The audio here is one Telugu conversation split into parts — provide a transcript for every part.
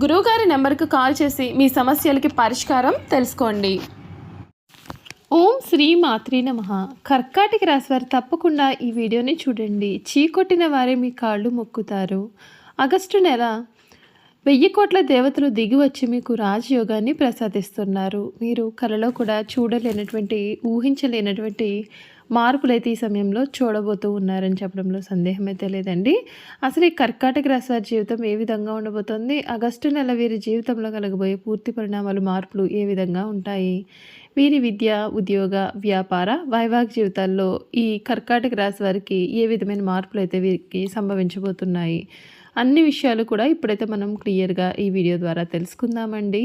గురువుగారి నెంబర్కు కాల్ చేసి మీ సమస్యలకి పరిష్కారం తెలుసుకోండి. ఓం శ్రీ మాత్రి నమ. కర్కాటక రాశి వారు తప్పకుండా ఈ వీడియోని చూడండి. చీకొట్టిన వారే మీ కాళ్ళు మొక్కుతారు. ఆగస్టు నెల వెయ్యి కోట్ల దేవతలు దిగి వచ్చి మీకు రాజయోగాన్ని ప్రసాదిస్తున్నారు. మీరు కలలో కూడా చూడలేనటువంటి ఊహించలేనటువంటి మార్పులైతే ఈ సమయంలో చూడబోతూ ఉన్నారని చెప్పడంలో సందేహం అయితే లేదండి. అసలు ఈ కర్కాటక రాశివారి జీవితం ఏ విధంగా ఉండబోతోంది? ఆగస్టు నెల వీరి జీవితంలో కలగబోయే పూర్తి పరిణామాలు మార్పులు ఏ విధంగా ఉంటాయి? వీరి విద్య ఉద్యోగ వ్యాపార వైవాహిక జీవితాల్లో ఈ కర్కాటక రాశి వారికి ఏ విధమైన మార్పులు అయితే వీరికి సంభవించబోతున్నాయి? అన్ని విషయాలు కూడా ఇప్పుడైతే మనం క్లియర్గా ఈ వీడియో ద్వారా తెలుసుకుందామండి.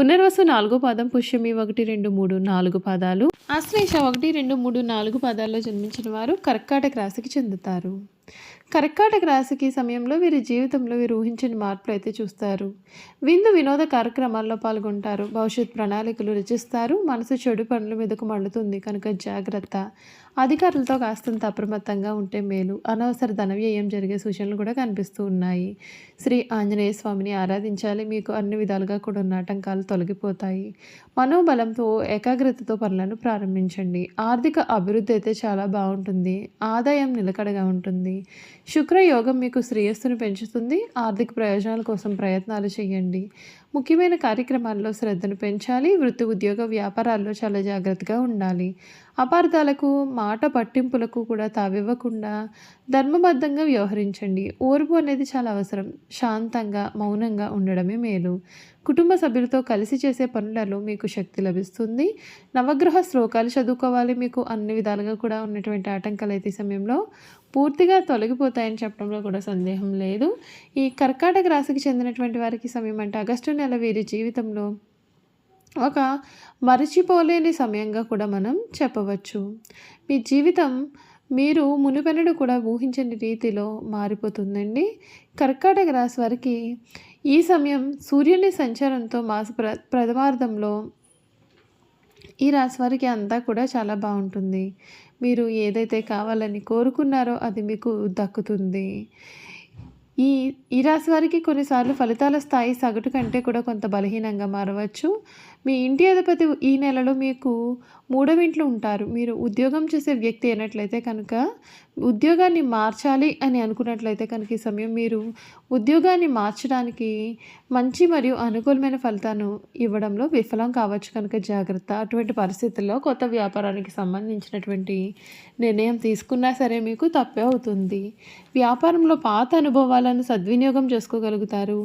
పునర్వసు నాలుగు పాదం పుష్యమి ఒకటి రెండు మూడు నాలుగు పాదాలు. ఆశ్లేష ఒకటి రెండు మూడు నాలుగు పాదాల్లో జన్మించిన వారు కర్కాటక రాశికి చెందుతారు. కర్కాటక రాశికి సమయంలో వీరి జీవితంలో వీరు ఊహించని మార్పులు అయితే చూస్తారు. విందు వినోద కార్యక్రమాల్లో పాల్గొంటారు. భవిష్యత్ ప్రణాళికలు రచిస్తారు. మనసు చెడు పనుల మీదకు మండుతుంది కనుక జాగ్రత్త. అధికారులతో కాస్తంత అప్రమత్తంగా ఉంటే మేలు. అనవసర ధన వ్యయం జరిగే సూచనలు కూడా కనిపిస్తూ ఉన్నాయి. శ్రీ ఆంజనేయ స్వామిని ఆరాధించాలి. మీకు అన్ని విధాలుగా కూడా ఉన్న ఆటంకాలు తొలగిపోతాయి. మనోబలంతో ఏకాగ్రతతో పనులను ప్రారంభించండి. ఆర్థిక అభివృద్ధి అయితే చాలా బాగుంటుంది. ఆదాయం నిలకడగా ఉంటుంది. శుక్రయోగం మీకు శ్రేయస్సును పెంచుతుంది. ఆర్థిక ప్రయోజనాల కోసం ప్రయత్నాలు చేయండి. ముఖ్యమైన కార్యక్రమాల్లో శ్రద్ధను పెంచాలి వృత్తి ఉద్యోగ వ్యాపారాల్లో చాలా జాగ్రత్తగా ఉండాలి. అపార్థాలకు మాట పట్టింపులకు కూడా తావివ్వకుండా ధర్మబద్ధంగా వ్యవహరించండి. ఓర్పు అనేది చాలా అవసరం. శాంతంగా మౌనంగా ఉండడమే మేలు. కుటుంబ సభ్యులతో కలిసి చేసే పనులలో మీకు శక్తి లభిస్తుంది. నవగ్రహ శ్లోకాలు చదువుకోవాలి. మీకు అన్ని విధాలుగా కూడా ఉన్నటువంటి ఆటంకాలు అయితే ఈ సమయంలో పూర్తిగా తొలగిపోతాయని చెప్పడంలో కూడా సందేహం లేదు. ఈ కర్కాటక రాశికి చెందినటువంటి వారికి సమయం అంటే ఆగస్టు నెల వీరి జీవితంలో ఒక మరచిపోలేని సమయంగా కూడా మనం చెప్పవచ్చు. మీ జీవితం మీరు మునుపెనడు కూడా ఊహించని రీతిలో మారిపోతుందండి. కర్కాటక రాశి వారికి ఈ సమయం సూర్యుని సంచారంతో మాస ప్ర ప్రథమార్థంలో ఈ రాశి వారికి అంతా కూడా చాలా బాగుంటుంది. మీరు ఏదైతే కావాలని కోరుకున్నారో అది మీకు దక్కుతుంది. ఈ ఈ రాశి వారికి కొన్నిసార్లు ఫలితాల స్థాయి సగటు కంటే కూడా కొంత బలహీనంగా మారవచ్చు. మీ ఇంటి అధిపతి ఈ నెలలో మీకు మూడవ ఇంట్లో ఉంటారు. మీరు ఉద్యోగం చేసే వ్యక్తి అయినట్లయితే కనుక ఉద్యోగాన్ని మార్చాలి అని అనుకున్నట్లయితే కనుక ఈ సమయం మీరు ఉద్యోగాన్ని మార్చడానికి మంచి మరియు అనుకూలమైన ఫలితాన్ని ఇవ్వడంలో విఫలం కావచ్చు కనుక జాగ్రత్త. అటువంటి పరిస్థితుల్లో కొత్త వ్యాపారానికి సంబంధించినటువంటి నిర్ణయం తీసుకున్నా సరే మీకు తప్పే అవుతుంది. వ్యాపారంలో పాత అనుభవాలను సద్వినియోగం చేసుకోగలుగుతారు.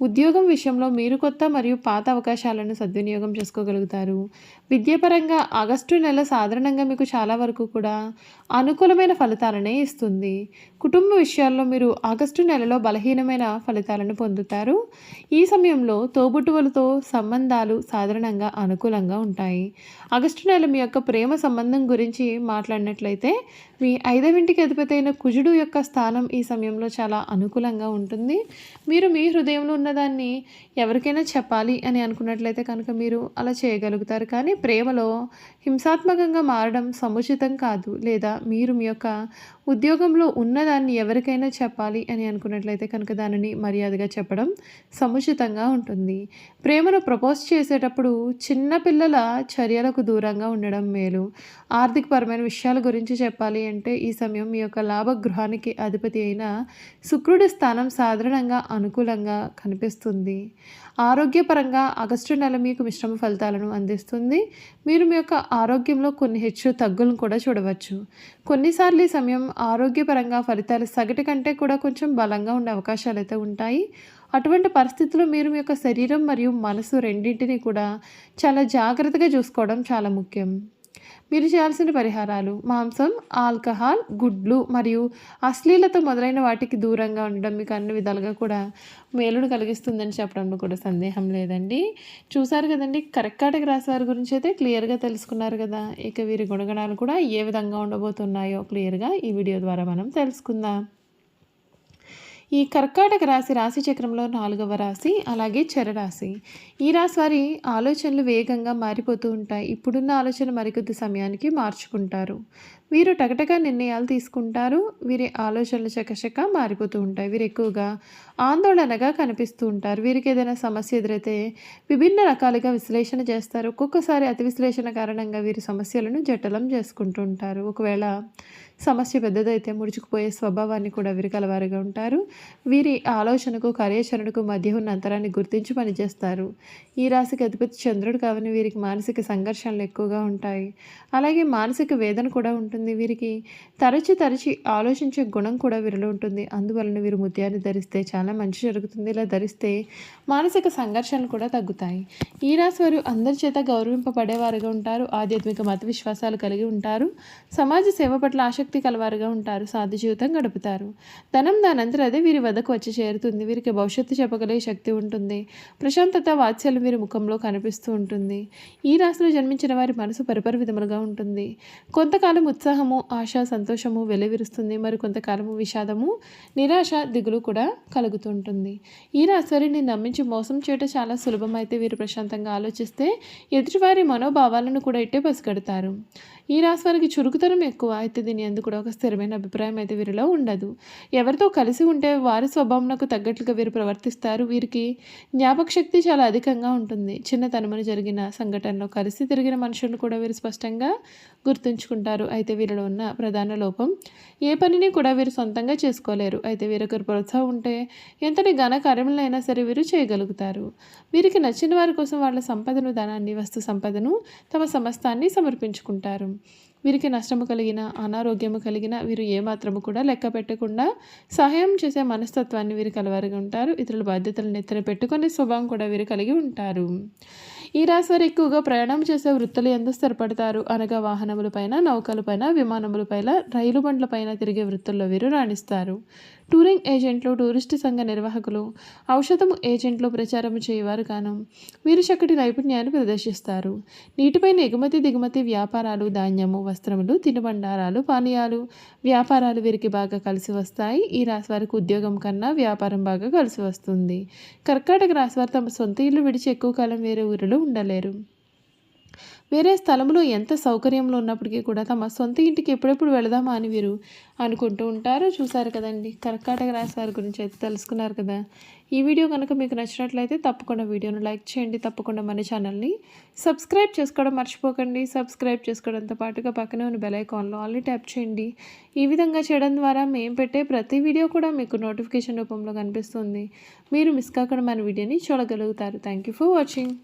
ఉద్యోగం విషయంలో మీరు కొత్త మరియు పాత అవకాశాలను సద్వినియోగం చేసుకోగలుగుతారు. విద్యాపరంగా ఆగస్టు నెల సాధారణంగా మీకు చాలా వరకు కూడా అనుకూలమైన ఫలితాలనే ఇస్తుంది. కుటుంబ విషయాల్లో మీరు ఆగస్టు నెలలో బలహీనమైన ఫలితాలను పొందుతారు. ఈ సమయంలో తోబుట్టువులతో సంబంధాలు సాధారణంగా అనుకూలంగా ఉంటాయి. ఆగస్టు నెల మీ యొక్క ప్రేమ సంబంధం గురించి మాట్లాడినట్లయితే మీ ఐదవింటికి అధిపతి అయిన కుజుడు యొక్క స్థానం ఈ సమయంలో చాలా అనుకూలంగా ఉంటుంది. మీరు మీ హృదయంలో ఉన్నదాన్ని ఎవరికైనా చెప్పాలి అని అనుకున్నట్లయితే కనుక మీరు అలా చేయగలుగుతారు. కానీ ప్రేమలో హింసాత్మకంగా మారడం సముచితం కాదు. లేదా మీరు మీ యొక్క ఉద్యోగంలో ఉన్నదాన్ని ఎవరికైనా చెప్పాలి అని అనుకున్నట్లయితే కనుక దానిని మర్యాదగా చెప్పడం సముచితంగా ఉంటుంది. ప్రేమను ప్రపోజ్ చేసేటప్పుడు చిన్నపిల్లల చర్యలకు దూరంగా ఉండడం మేలు. ఆర్థికపరమైన విషయాల గురించి చెప్పాలి అంటే ఈ సమయం మీ యొక్క లాభగృహానికి అధిపతి అయిన శుక్రుడి స్థానం సాధారణంగా అనుకూలంగా కనిపిస్తుంది. ఆరోగ్యపరంగా ఆగస్టు నెల మీకు మిశ్రమ ఫలితాలను అందిస్తుంది. మీరు మీ యొక్క ఆరోగ్యంలో కొన్ని హెచ్చు తగ్గులను కూడా చూడవచ్చు. కొన్నిసార్లు ఈ సమయం ఆరోగ్యపరంగా ఫలితాలు సగటు కంటే కూడా కొంచెం బలంగా ఉండే అవకాశాలు అయితే ఉంటాయి. అటువంటి పరిస్థితుల్లో మీరు మీ యొక్క శరీరం మరియు మనసు రెండింటినీ కూడా చాలా జాగ్రత్తగా చూసుకోవడం చాలా ముఖ్యం. మీరు చేయాల్సిన పరిహారాలు మాంసం ఆల్కహాల్ గుడ్లు మరియు అశ్లీలత మొదలైన వాటికి దూరంగా ఉండడం మీకు అన్ని విధాలుగా కూడా మేలును కలిగిస్తుందని చెప్పడంలో కూడా సందేహం లేదండి. చూసారు కదండి కరెక్కాటకి రాసే వారి గురించి అయితే క్లియర్గా తెలుసుకున్నారు కదా. ఇక వీరి గుణగణాలు కూడా ఏ విధంగా ఉండబోతున్నాయో క్లియర్గా ఈ వీడియో ద్వారా మనం తెలుసుకుందాం. ఈ కర్కాటక రాశి రాశి చక్రంలో నాలుగవ రాశి అలాగే చరరాశి ఈ రాశి వారి ఆలోచనలు వేగంగా మారిపోతూ ఉంటాయి. ఇప్పుడున్న ఆలోచన మరికొద్ది సమయానికి మార్చుకుంటారు. వీరు టకటక నిర్ణయాలు తీసుకుంటారు. వీరి ఆలోచనలు చకచక మారిపోతూ ఉంటాయి. వీరు ఎక్కువగా ఆందోళనగా కనిపిస్తూ ఉంటారు. వీరికి ఏదైనా సమస్య ఎదురైతే విభిన్న రకాలుగా విశ్లేషణ చేస్తారు. ఒక్కొక్కసారి అతి విశ్లేషణ కారణంగా వీరి సమస్యలను జటలం చేసుకుంటూ ఉంటారు. ఒకవేళ సమస్య పెద్దదైతే ముడుచుకుపోయే స్వభావాన్ని కూడా వీరు కలవారుగా ఉంటారు. వీరి ఆలోచనకు కార్యాచరణకు మధ్య ఉన్న అంతరాన్ని గుర్తించి పనిచేస్తారు. ఈ రాశికి అధిపతి చంద్రుడు కావని వీరికి మానసిక సంఘర్షణలు ఎక్కువగా ఉంటాయి. అలాగే మానసిక వేదన కూడా ఉంటుంది. వీరికి తరచి తరచి ఆలోచించే గుణం కూడా వీరిలో ఉంటుంది. అందువలన వీరు ముత్యాన్ని ధరిస్తే చాలా మంచి జరుగుతుంది. ఇలా ధరిస్తే మానసిక సంఘర్షణలు కూడా తగ్గుతాయి. ఈ రాశి వారు అందరి చేత గౌరవింపబడేవారుగా ఉంటారు. ఆధ్యాత్మిక మత విశ్వాసాలు కలిగి ఉంటారు. సమాజ సేవ పట్ల ఆసక్తి కలవారుగా ఉంటారు. సాధు జీవితం గడుపుతారు. ధనం దానంతరం అదే వీరి వద్దకు వచ్చి చేరుతుంది. వీరికి భవిష్యత్తు చెప్పగలిగే శక్తి ఉంటుంది. ప్రశాంతత వాత్సల్యం వీరి ముఖంలో కనిపిస్తూ ఉంటుంది. ఈ రాశిలో జన్మించిన వారి మనసు పరిపరి విధములుగా ఉంటుంది. కొంతకాలం ఉత్సాహము ఆశ సంతోషము వెలువిరుస్తుంది. మరి కొంతకాలము విషాదము నిరాశ దిగులు కూడా కలుగుతుంటుంది ఈ రాశివారిని నమ్మించి మోసం చేయటం చాలా సులభమైతే వీరు ప్రశాంతంగా ఆలోచిస్తే ఎదుటివారి మనోభావాలను కూడా ఇట్టే పసిగడతారు. ఈ రాశి వారికి చురుకుతనం ఎక్కువ. అయితే దీని అందు కూడా ఒక స్థిరమైన అభిప్రాయం అయితే వీరిలో ఉండదు. ఎవరితో కలిసి ఉంటే వారి స్వభావంకు తగ్గట్లుగా వీరు ప్రవర్తిస్తారు. వీరికి జ్ఞాపక శక్తి చాలా అధికంగా ఉంటుంది. చిన్నతనమున జరిగిన సంఘటనలో కలిసి తిరిగిన మనుషులను కూడా వీరు స్పష్టంగా గుర్తుంచుకుంటారు. అయితే వీరిలో ఉన్న ప్రధాన లోపం ఏ పనిని కూడా వీరు సొంతంగా చేసుకోలేరు. అయితే వీరొకరు ప్రోత్సాహం ఉంటే ఎంతటి ఘన కార్యములైనా సరే వీరు చేయగలుగుతారు. వీరికి నచ్చిన వారి కోసం వాళ్ళ సంపదను ధనాన్ని వస్తు సంపదను తమ సమస్తాన్ని సమర్పించుకుంటారు. వీరికి నష్టము కలిగిన అనారోగ్యము కలిగిన వీరు ఏమాత్రము కూడా లెక్క పెట్టకుండా సహాయం చేసే మనస్తత్వాన్ని వీరు కలవారిగా ఉంటారు. ఇతరుల బాధ్యతలను నెత్తిన పెట్టుకునే స్వభావం కూడా వీరు కలిగి ఉంటారు. ఈ రాశి వారు ఎక్కువగా ప్రయాణం చేసే వృత్తులు ఎందుకు స్థిరపడతారు? అనగా వాహనములపైన నౌకలపైన విమానములపైన రైలు బండ్లపైన తిరిగే వృత్తుల్లో వీరు రాణిస్తారు. టూరింగ్ ఏజెంట్లు టూరిస్టు సంఘ నిర్వాహకులు ఔషధము ఏజెంట్లు ప్రచారం చేయవారు కాను వీరు చక్కటి నైపుణ్యాన్ని ప్రదర్శిస్తారు. నీటిపైన ఎగుమతి దిగుమతి వ్యాపారాలు ధాన్యము వస్త్రములు తినుబండారాలు పానీయాలు వ్యాపారాలు వీరికి బాగా కలిసి వస్తాయి. ఈ రాశి వారికి ఉద్యోగం కన్నా వ్యాపారం బాగా కలిసి వస్తుంది. కర్కాటక రాశి వారు తమ సొంత ఇల్లు విడిచి ఎక్కువ కాలం వేరే ఊరిలో ఉండలేరు. వేరే స్థలంలో ఎంత సౌకర్యంలో ఉన్నప్పటికీ కూడా తమ సొంత ఇంటికి ఎప్పుడెప్పుడు వెళదామా అని వీరు అనుకుంటూ ఉంటారు. చూసారు కదండి కర్కాటక రాశి వారి గురించి అయితే తెలుసుకున్నారు కదా. ఈ వీడియో కనుక మీకు నచ్చినట్లయితే తప్పకుండా వీడియోను లైక్ చేయండి తప్పకుండా మన ఛానల్ని సబ్స్క్రైబ్ చేసుకోవడం మర్చిపోకండి. సబ్స్క్రైబ్ చేసుకోవడంతో పాటుగా పక్కనే ఉన్న బెల్ ఐకాన్లో ఆల్రెడీ ట్యాప్ చేయండి. ఈ విధంగా చేయడం ద్వారా మేము పెట్టే ప్రతి వీడియో కూడా మీకు నోటిఫికేషన్ రూపంలో కనిపిస్తుంది. మీరు మిస్ కాకుండా మన వీడియోని చూడగలుగుతారు. Thank you for watching.